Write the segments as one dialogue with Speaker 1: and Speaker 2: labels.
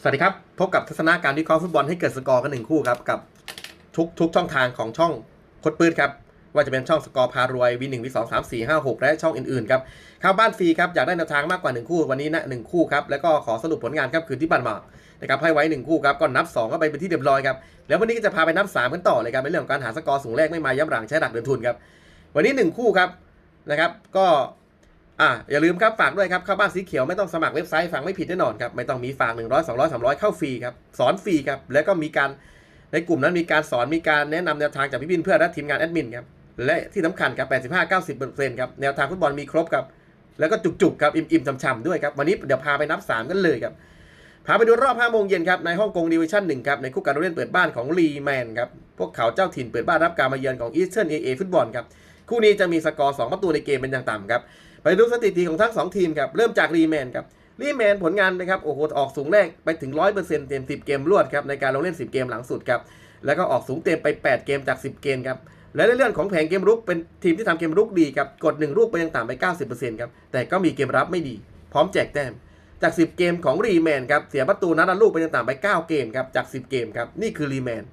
Speaker 1: สวัสดีครับ พบกับทัศนาการวิเคราะห์ฟุตบอลให้เกิดสกอร์กันหนึ่งคู่ครับ กับทุกทุกช่องทางของช่องคดปืดครับ ว่าจะเป็นช่องสกอร์พารวยวีหนึ่งวีสองสามสี่ห้าหกและช่องอื่นๆครับเข้าบ้านฟรีครับ อยากได้แนวทางมากกว่า 1 คู่วันนี้นะหนึ่งคู่ครับ แล้วก็ขอสรุปผลงานครับ คืนที่ผ่านมานะครับให้ไว้ 1 คู่ครับก็นับ2ก็ไปเป็นที่เรียบร้อยครับแล้ววันนี้ก็จะพาไปนับ3กันต่อเลยครับในเรื่องของการหาสกอร์สูงแรกไม่มาย้ำหลังใช้หลักเดินทุนครับวันนี้ 1 คู่ครับนะครับก็ อ่าอย่าลืมครับฝากด้วยครับเข้าบ้านสีเขียวไม่ต้องสมัครเว็บไซต์ฟังไม่ผิดแน่นอนครับไม่ต้องมีฝาก 100 200 300 เข้าฟรีครับสอนฟรีครับแล้วก็มีการในกลุ่มนั้นมีการสอนมีการแนะนำแนวทางจากพี่บินเพื่อนและทีมงานแอดมินครับและที่สำคัญครับ85-90%ครับแนวทางฟุตบอลมีครบครับแล้วก็จุกๆครับอิ่มๆช่ำๆด้วยครับวันนี้เดี๋ยวพาไปนับ 3 กันเลยครับพาไปดูรอบ5โมงเย็นครับในฮ่องกงดิวิชั่น1ครับในคู่การเล่นเปิดบ้านของลีแมนครับพวกเขาเจ้าถิ่นเปิดบ้านรับการมาเยือนของอีสเทิร์นเอเอฟุตบอลครับ คู่นี้จะมีสกอร์ 2 ประตูในเกมเป็นอย่างต่ำครับ ไปดูสถิติของทั้ง 2 ทีมครับ เริ่มจากรีแมนครับ รีแมนผลงานนะครับ โอ้โห ออกสูงแรกไปถึง 100%เต็ม 10 เกมรวดครับ ในการลงเล่น 10 เกมหลังสุดครับ แล้วก็ออกสูงเต็มไป 8 เกมจาก 10 เกมครับและในเรื่องของแผงเกมรุกเป็นทีมที่ทำเกมรุกดีครับกด 1 ลูกไปยังต่ำไป 90%ครับแต่ก็มีเกมรับไม่ดี พร้อมแจกแต้มจาก 10 เกมของรีแมนครับเสียประตูนัดละลูกไปยังต่ำไป 9 เกมครับจาก 10 เกมครับนี่คือรีแมน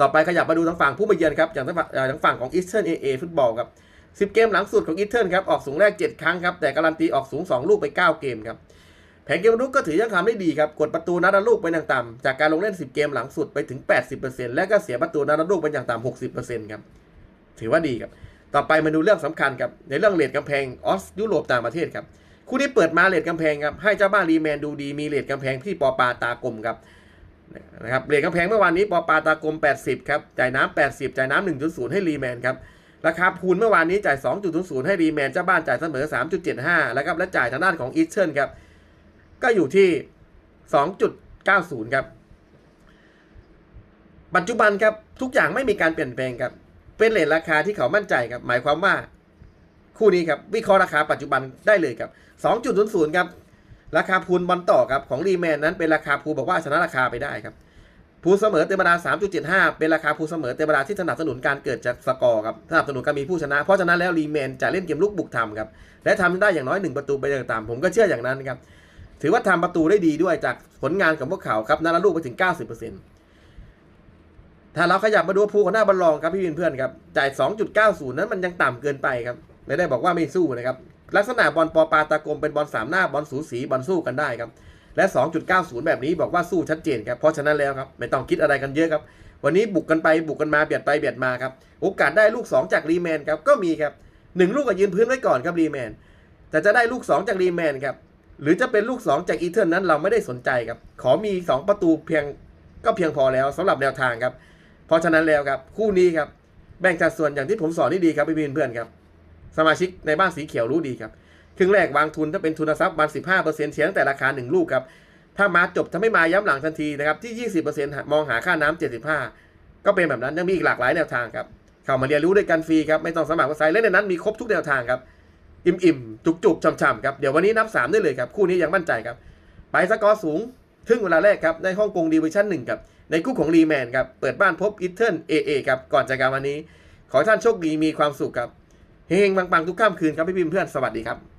Speaker 1: ต่อไปขยับมาดูทางฝั่งผู้มาเยือนครับอย่างทางฝั่งเอ่อทางฝั่งของ Eastern AA ฟุตบอลครับ10เกมหลังสุดของอีเทิร์นครับออกสูงแรก 7 ครั้งครับแต่การันตีออกสูง 2 ลูกไป 9 เกมครับแผนเกมรุกก็ถือยังทำได้ดีครับกดประตูนัดละลูกไปอย่างต่ำจากการลงเล่น 10 เกมหลังสุดไปถึง 80%และก็เสียประตูนัดละลูกไปอย่างต่ำ60%ครับถือว่าดีครับต่อไปมาดูเรื่องสำคัญครับในเรื่องเลทกำแพงออสยุโรปต่างประเทศครับคู่นี้เปิดมาเลทกำแพงครับให้เจ้าบ้านรีแมนดูดีมีเลทกำแพงที่ปอปาตากลมครับ นะครับเลทกำแพงเมื่อวานนี้ปอปาตากลม 80 ครับ จ่ายน้ำ 80 จ่ายน้ำ 1.0 ให้รีแมนครับ ราคาพูนเมื่อวานนี้จ่าย 2.00 ให้รีแมนเจ้าบ้านจ่ายเสมอ 3.75 แล้วครับ และจ่ายทางด้านของอีสเทิร์นครับ ก็อยู่ที่ 2.90 ครับ ปัจจุบันครับ ทุกอย่างไม่มีการเปลี่ยนแปลงครับ เป็นเลทราคาที่เขามั่นใจครับ หมายความว่าคู่นี้ครับ วิเคราะห์ราคาปัจจุบันได้เลยครับ 2.00 ครับ ราคาพูนบอลต่อครับของรีแมนนั้นเป็นราคาพูบอกว่าชนะราคาไปได้ครับภูเสมอเต็มเวลา 3.75 เป็นราคาภูเสมอเต็มเวลาที่สนับสนุนการเกิดจากสกอร์ครับสนับสนุนการมีผู้ชนะ เพราะฉะนั้นแล้วรีแมนจะเล่นเกมลุกบุกทำครับและทำได้อย่างน้อย 1 ประตูไปอย่างต่ำผมก็เชื่ออย่างนั้นครับถือว่าทำประตูได้ดีด้วยจากผลงานของพวกเขาครับนัดละลูกไปถึง 90%ถ้าเราขยับมาดูภูของหน้าบอลลองครับพี่วินเพื่อนครับจ่าย 2.90 นั้นมันยังต่ำเกินไปครับไม่ได้บอกว่าไม่สู้นะครับ ลักษณะบอลปอปาตากลมเป็นบอลสามหน้าบอลสูสีบอลสู้กันได้ครับและ 2.90 แบบนี้บอกว่าสู้ชัดเจนครับเพราะฉะนั้นแล้วครับไม่ต้องคิดอะไรกันเยอะครับ วันนี้บุกกันไปบุกกันมาเบียดไปเบียดมาครับโอกาสได้ลูก 2 จากรีแมนครับก็มีครับหนึ่งลูกก็ยืนพื้นไว้ก่อนครับรีแมนแต่จะได้ลูก 2 จากรีแมนครับหรือจะเป็นลูก 2 จากอีเทิร์นนั้นเราไม่ได้สนใจครับขอมี 2 ประตูเพียงก็เพียงพอแล้วสำหรับแนวทางครับเพราะฉะนั้นแล้วครับคู่นี้ครับแบ่งสัดส่วนอย่างที่ผมสอนนี่ดีครับพี่เพื่อนครับ สมาชิกในบ้านสีเขียวรู้ดีครับครึ่งแรกวางทุนถ้าเป็นทุนทรัพย์ประมาณ15%เสียตั้งแต่ราคา1ลูกครับถ้ามาจบถ้าไม่มาย้ำหลังทันทีนะครับที่20%มองหาค่าน้ำ75ก็เป็นแบบนั้นยังมีอีกหลากหลายแนวทางครับเข้ามาเรียนรู้ด้วยกันฟรีครับไม่ต้องสมัครเว็บไซต์และในนั้นมีครบทุกแนวทางครับอิ่มๆจุกๆช่ำๆครับเดี๋ยววันนี้นับ 3 ได้เลยครับ คู่นี้ยังมั่นใจครับ ไปสกอร์สูงครึ่งเวลาแรกครับในฮ่องกงดิวิชั่น1ครับ ในคู่ของรีแมนครับ เปิดบ้านพบอิตเทิร์นเอเอครับ ก่อนจากการวันนี้ ขอท่านโชคดีมีความสุขครับ เฮงๆปังๆ ทุกค่ำคืนครับพี่พิมพ์เพื่อนสวัสดีครับ